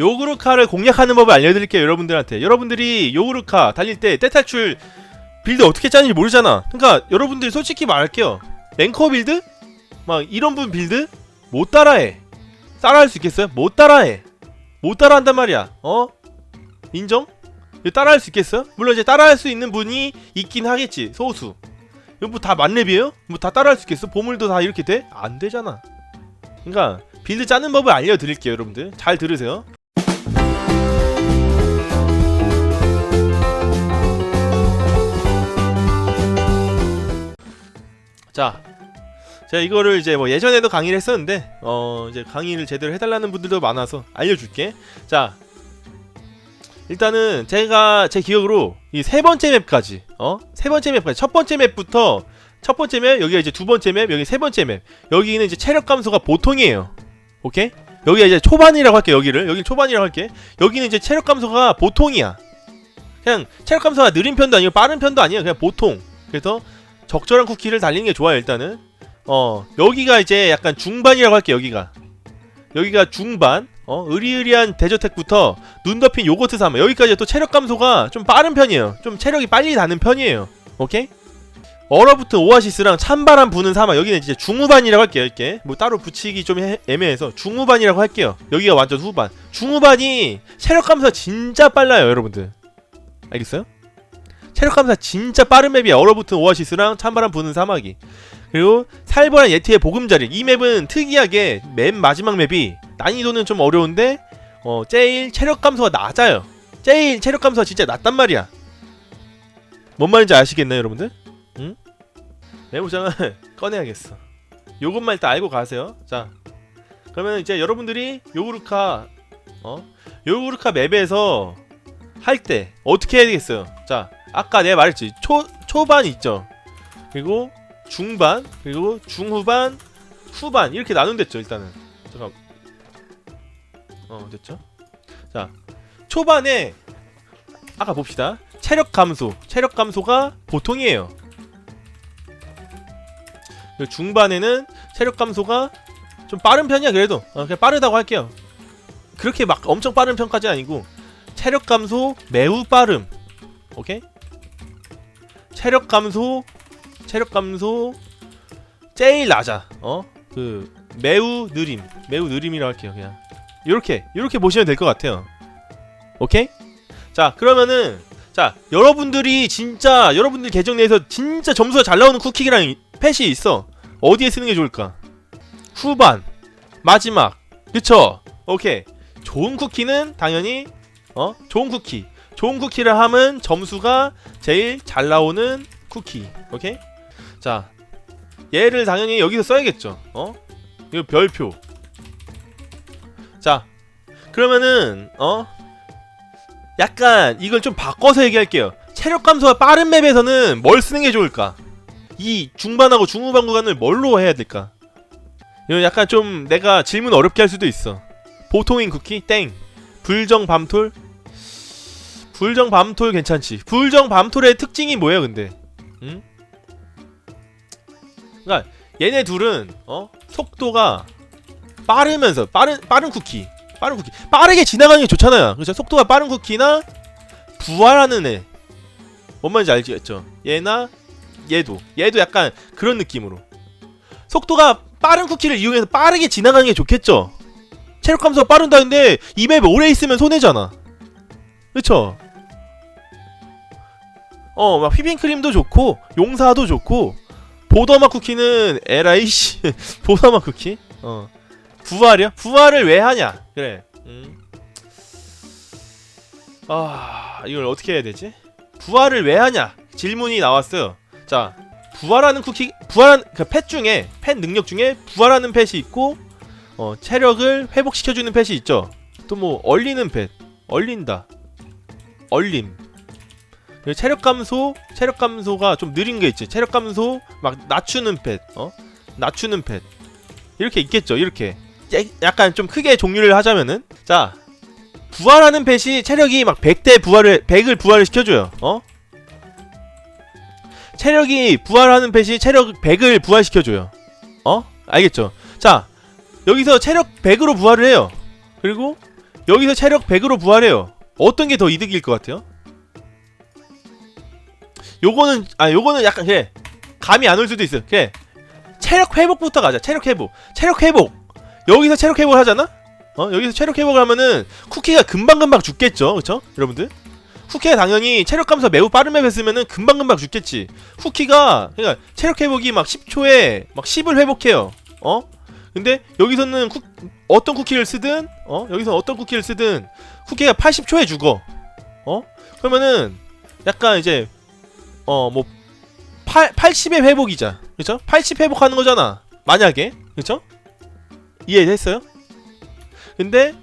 요구르카를 공략하는 법을 알려드릴게요 여러분들한테 여러분들이 요구르카 달릴 때 떼탈출 빌드 어떻게 짜는지 모르잖아 그러니까 여러분들이 솔직히 말할게요 랭커 빌드? 막 이런 분 빌드? 못 따라해 따라할 수 있겠어요? 못 따라해 못 따라한단 말이야 어? 인정? 따라할 수 있겠어요? 물론 이제 따라할 수 있는 분이 있긴 하겠지 소수 이거 뭐 다 만렙이에요? 뭐 다 따라할 수 있겠어? 보물도 다 이렇게 돼? 안 되잖아 그러니까 빌드 짜는 법을 알려드릴게요 여러분들 잘 들으세요 자 제가 이거를 이제 뭐 예전에도 강의를 했었는데 어 이제 강의를 제대로 해달라는 분들도 많아서 알려줄게. 자 일단은 제가 제 기억으로 이 세 번째 맵까지 어? 세 번째 맵까지. 첫 번째 맵부터 첫 번째 맵 여기가 이제 두 번째 맵 여기 세 번째 맵. 여기는 이제 체력 감소가 보통이에요. 오케이? 여기가 이제 초반이라고 할게 여기를. 여기 초반이라고 할게. 여기는 이제 체력 감소가 보통이야. 그냥 체력 감소가 느린 편도 아니고 빠른 편도 아니야 그냥 보통. 그래서 적절한 쿠키를 달리는 게 좋아요 일단은. 어 여기가 이제 약간 중반이라고 할게 여기가. 여기가 중반. 어 의리의리한 대저택부터 눈 덮인 요거트 사마 여기까지 또 체력 감소가 좀 빠른 편이에요. 좀 체력이 빨리 나는 편이에요. 오케이? 얼어붙은 오아시스랑 찬바람 부는 사막 여기는 이제 중후반이라고 할게요 이렇게. 뭐 따로 붙이기 좀 해- 애매해서 중후반이라고 할게요. 여기가 완전 후반. 중후반이 체력 감소 진짜 빨라요 여러분들. 알겠어요? 체력 감소 진짜 빠른 맵이야. 얼어붙은 오아시스랑 찬바람 부는 사막이. 그리고 살벌한 예티의 보금자리. 이 맵은 특이하게 맨 마지막 맵이 난이도는 좀 어려운데 어 제일 체력 감소가 낮아요. 제일 체력 감소가 진짜 낮단 말이야. 뭔 말인지 아시겠나요 여러분들? 응? 메모장을 꺼내야겠어. 요것만 일단 알고 가세요. 자 그러면 이제 여러분들이 요구르카 어? 요구르카 맵에서 할 때 어떻게 해야 되겠어요? 자 아까 내가 말했지. 초, 초반 있죠. 그리고 중반 그리고 중후반 후반. 이렇게 나눈댔죠 일단은. 잠깐. 어 됐죠? 자 초반에 아까 봅시다. 체력 감소. 체력 감소가 보통이에요. 중반에는 체력 감소가 좀 빠른 편이야 그래도. 어, 그냥 빠르다고 할게요. 그렇게 막 엄청 빠른 편까지 아니고 체력 감소 매우 빠름. 오케이 체력 감소 체력 감소 제일 낮아. 어? 그 매우 느림 매우 느림이라고 할게요 그냥. 요렇게 요렇게 보시면 될 것 같아요. 오케이? 자 그러면은 자 여러분들이 진짜 여러분들 계정 내에서 진짜 점수가 잘 나오는 쿠키랑 이- 펫이 있어. 어디에 쓰는 게 좋을까? 후반 마지막. 그쵸? 오케이. 좋은 쿠키는 당연히 어? 좋은 쿠키 좋은 쿠키를 하면 점수가 제일 잘 나오는 쿠키. 오케이? 자 얘를 당연히 여기서 써야겠죠. 어? 이거 별표. 자 그러면은 어? 약간 이걸 좀 바꿔서 얘기할게요. 체력 감소가 빠른 맵에서는 뭘 쓰는 게 좋을까? 이 중반하고 중후반 구간을 뭘로 해야 될까? 이거 약간 좀 내가 질문 어렵게 할 수도 있어. 보통인 쿠키? 땡. 불정 밤톨 불정 밤톨 괜찮지. 불정 밤톨의 특징이 뭐예요 근데? 응? 그러니까 얘네 둘은 어? 속도가 빠르면서 빠른 빠른 쿠키. 빠른 쿠키. 빠르게 지나가는 게 좋잖아요. 그렇죠 속도가 빠른 쿠키나 부활하는 애 뭔 말인지 알겠죠? 얘나 얘도. 얘도 약간 그런 느낌으로. 속도가 빠른 쿠키를 이용해서 빠르게 지나가는 게 좋겠죠? 체력 감소가 빠른다는데 이 맵에 오래 있으면 손해잖아. 그쵸 어 막 휘핑크림도 좋고 용사도 좋고 보더마 쿠키는 씨 보더마 쿠키? 어. 부활이요? 부활을 왜 하냐? 그래. 음. 아 이걸 어떻게 해야 되지? 부활을 왜 하냐? 질문이 나왔어요. 자 부활하는 쿠키 부활한 그펫 중에 펫 능력 중에 부활하는 펫이 있고 어 체력을 회복시켜주는 펫이 있죠. 또 뭐 얼리는 펫. 얼린다. 얼림 체력 감소 체력 감소가 좀 느린 게 있지. 체력 감소 막 낮추는 펫 어? 낮추는 펫. 이렇게 있겠죠 이렇게. 야- 약간 좀 크게 종류를 하자면은 자 부활하는 펫이 체력이 막 100대 부활을 100을 부활을 시켜줘요 어? 체력이 부활하는 펫이 체력 100을 부활시켜줘요 어? 알겠죠? 자 여기서 체력 100으로 부활을 해요. 그리고 여기서 체력 100으로 부활해요. 어떤 게 더 이득일 것 같아요? 요거는 아 요거는 약간 그래 감이 안 올 수도 있어. 그래 체력 회복부터 가자. 체력 회복. 체력 회복. 여기서 체력 회복을 하잖아? 어 여기서 체력 회복을 하면은 쿠키가 금방 금방 죽겠죠, 그렇죠, 여러분들? 쿠키가 당연히 체력 감소 매우 빠른 맵 했으면은 금방 금방 죽겠지. 쿠키가 그러니까 체력 회복이 막 10초에 막 10을 회복해요. 어? 근데 여기서는 쿠, 어떤 쿠키를 쓰든 어 여기서 어떤 쿠키를 쓰든 쿠키가 80초에 죽어. 어? 그러면은 약간 이제 어뭐 80의 회복이자. 그쵸? 80 회복하는 거잖아. 만약에. 그쵸? 이해됐어요? 근데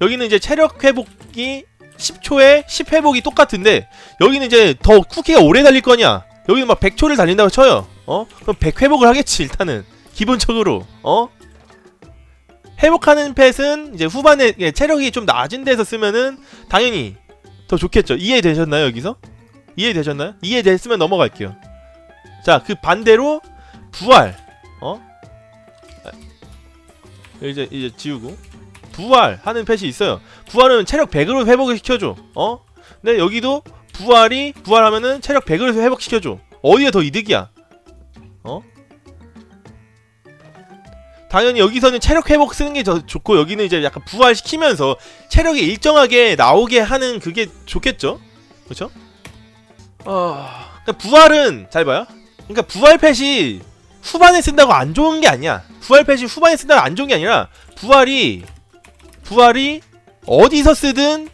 여기는 이제 체력 회복이 10초에 10 회복이 똑같은데 여기는 이제 더 쿠키가 오래 달릴 거냐? 여기는 막 100초를 달린다고 쳐요. 어? 그럼 100 회복을 하겠지, 일단은. 기본적으로. 어? 회복하는 펫은 이제 후반에 예, 체력이 좀 낮은 데서 쓰면은 당연히 더 좋겠죠. 이해되셨나요, 여기서? 이해되셨나요? 이해됐으면 넘어갈게요. 자, 그 반대로 부활. 어? 아, 이제 이제 지우고 부활하는 펫이 있어요. 부활은 체력 100으로 회복을 시켜줘. 어? 근데 여기도 부활이 부활하면은 체력 100으로 회복시켜줘. 어디가 더 이득이야? 어? 당연히 여기서는 체력 회복 쓰는 게 더 좋고 여기는 이제 약간 부활시키면서 체력이 일정하게 나오게 하는 그게 좋겠죠? 그렇죠? 어... 그러니까 부활은 잘 봐요. 그러니까 부활 펫이 후반에 쓴다고 안 좋은 게 아니야. 부활 펫이 후반에 쓴다고 안 좋은 게 아니라 부활이 부활이 어디서 쓰든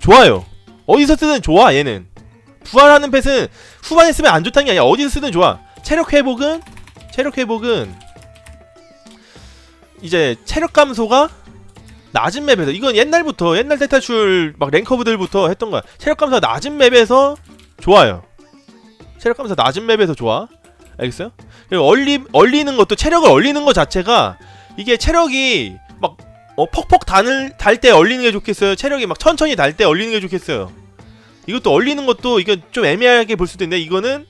좋아요. 어디서 쓰든 좋아 얘는. 부활하는 펫은 후반에 쓰면 안 좋다는 게 아니야. 어디서 쓰든 좋아. 체력 회복은 체력 회복은 이제 체력 감소가 낮은 맵에서 이건 옛날부터 옛날 대탈출 막 랭커브들부터 했던 거야. 체력 감소가 낮은 맵에서 좋아요. 체력 감소 낮은 맵에서 좋아. 알겠어요? 그리고 얼리 얼리는 것도 체력을 얼리는 것 자체가 이게 체력이 막 어, 퍽퍽 달을 달 때 얼리는 게 좋겠어요. 체력이 막 천천히 달 때 얼리는 게 좋겠어요. 이것도 얼리는 것도 이건 좀 애매하게 볼 수도 있는데 이거는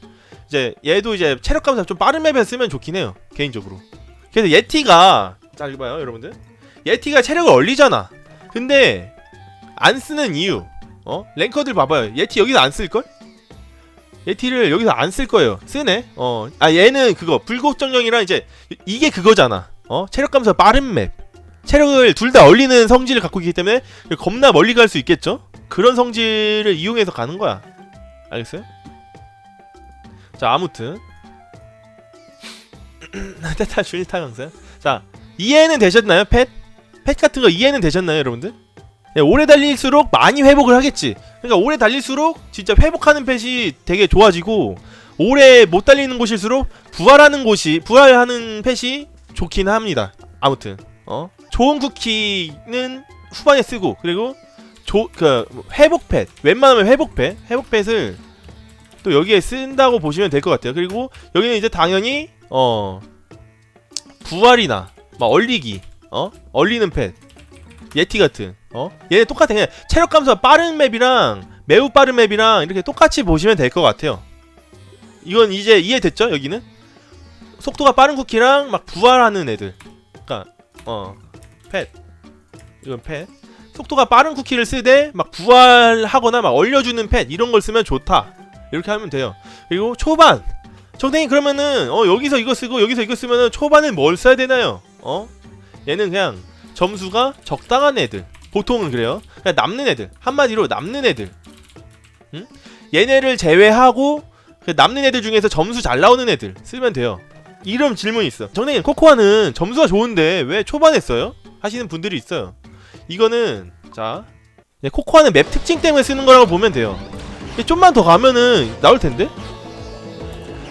이제 얘도 이제 체력 감소 좀 빠른 맵에 쓰면 좋긴 해요. 개인적으로. 그래서 예티가 잘 봐요, 여러분들. 예티가 체력을 얼리잖아. 근데 안 쓰는 이유. 어? 랭커들 봐봐요. 예티 여기서 안 쓸 걸? 예티를 여기서 안 쓸 거예요. 쓰네. 어. 아 얘는 그거 불곡정령이랑 이제 이게 그거잖아. 어? 체력 감소 빠른 맵. 체력을 둘 다 얼리는 성질을 갖고 있기 때문에 겁나 멀리 갈 수 있겠죠? 그런 성질을 이용해서 가는 거야. 알겠어요? 자, 아무튼 테타 줄타 강사. 자, 이해는 되셨나요? 펫? 펫 같은 거 이해는 되셨나요, 여러분들? 네, 오래 달릴수록 많이 회복을 하겠지. 그러니까 오래 달릴수록 진짜 회복하는 펫이 되게 좋아지고 오래 못 달리는 곳일수록 부활하는 곳이 부활하는 펫이 좋긴 합니다. 아무튼 어 좋은 쿠키는 후반에 쓰고 그리고 조 그 회복 펫 웬만하면 회복 펫 회복 펫을 또 여기에 쓴다고 보시면 될 것 같아요. 그리고 여기는 이제 당연히 어 부활이나 막 얼리기 어 얼리는 펫 예티 같은 어 얘네 똑같아 그냥 체력 감소가 빠른 맵이랑 매우 빠른 맵이랑 이렇게 똑같이 보시면 될 것 같아요. 이건 이제 이해됐죠? 여기는 속도가 빠른 쿠키랑 막 부활하는 애들. 그러니까 어 펫. 이건 펫. 속도가 빠른 쿠키를 쓰되 막 부활하거나 막 얼려주는 펫 이런 걸 쓰면 좋다. 이렇게 하면 돼요. 그리고 초반. 정땡이 그러면은 어 여기서 이거 쓰고 여기서 이거 쓰면은 초반엔 뭘 써야 되나요? 어? 얘는 그냥 점수가 적당한 애들. 보통은 그래요. 그냥 남는 애들. 한마디로 남는 애들. 응? 얘네를 제외하고 그 남는 애들 중에서 점수 잘 나오는 애들 쓰면 돼요. 이런 질문이 있어. 정땡이 코코아는 점수가 좋은데 왜 초반에 써요? 하시는 분들이 있어요. 이거는 자 네, 코코아는 맵 특징 때문에 쓰는 거라고 보면 돼요. 좀만 더 가면은 나올 텐데.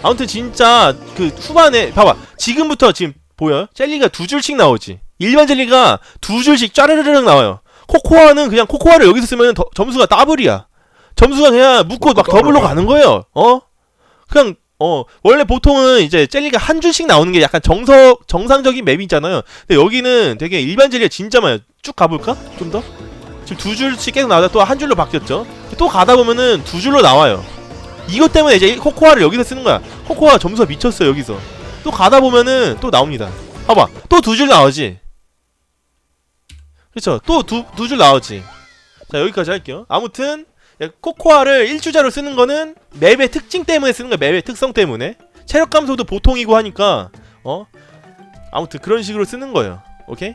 아무튼 진짜 그 후반에 봐봐 지금부터 지금 보여요? 젤리가 두 줄씩 나오지. 일반 젤리가 두 줄씩 짜르르륵 나와요. 코코아는 그냥 코코아를 여기서 쓰면 더, 점수가 더블이야. 점수가 그냥 묶고 막 더블로 가는 거예요. 어? 그냥 어 원래 보통은 이제 젤리가 한 줄씩 나오는 게 약간 정석 정상적인 맵이잖아요. 근데 여기는 되게 일반 젤리가 진짜 많아요. 쭉 가볼까? 좀 더? 지금 두 줄씩 계속 나오다 또 한 줄로 바뀌었죠. 또 가다 보면은 두 줄로 나와요. 이것 때문에 이제 코코아를 여기서 쓰는 거야. 코코아 점수가 미쳤어 여기서. 또 가다 보면은 또 나옵니다. 봐봐, 또 두 줄 나오지. 그쵸. 또두 두 줄 나왔지. 자 여기까지 할게요. 아무튼 야, 코코아를 1주자로 쓰는 거는 맵의 특징 때문에 쓰는 거야 맵의 특성 때문에. 체력 감소도 보통이고 하니까 어? 아무튼 그런 식으로 쓰는 거예요. 오케이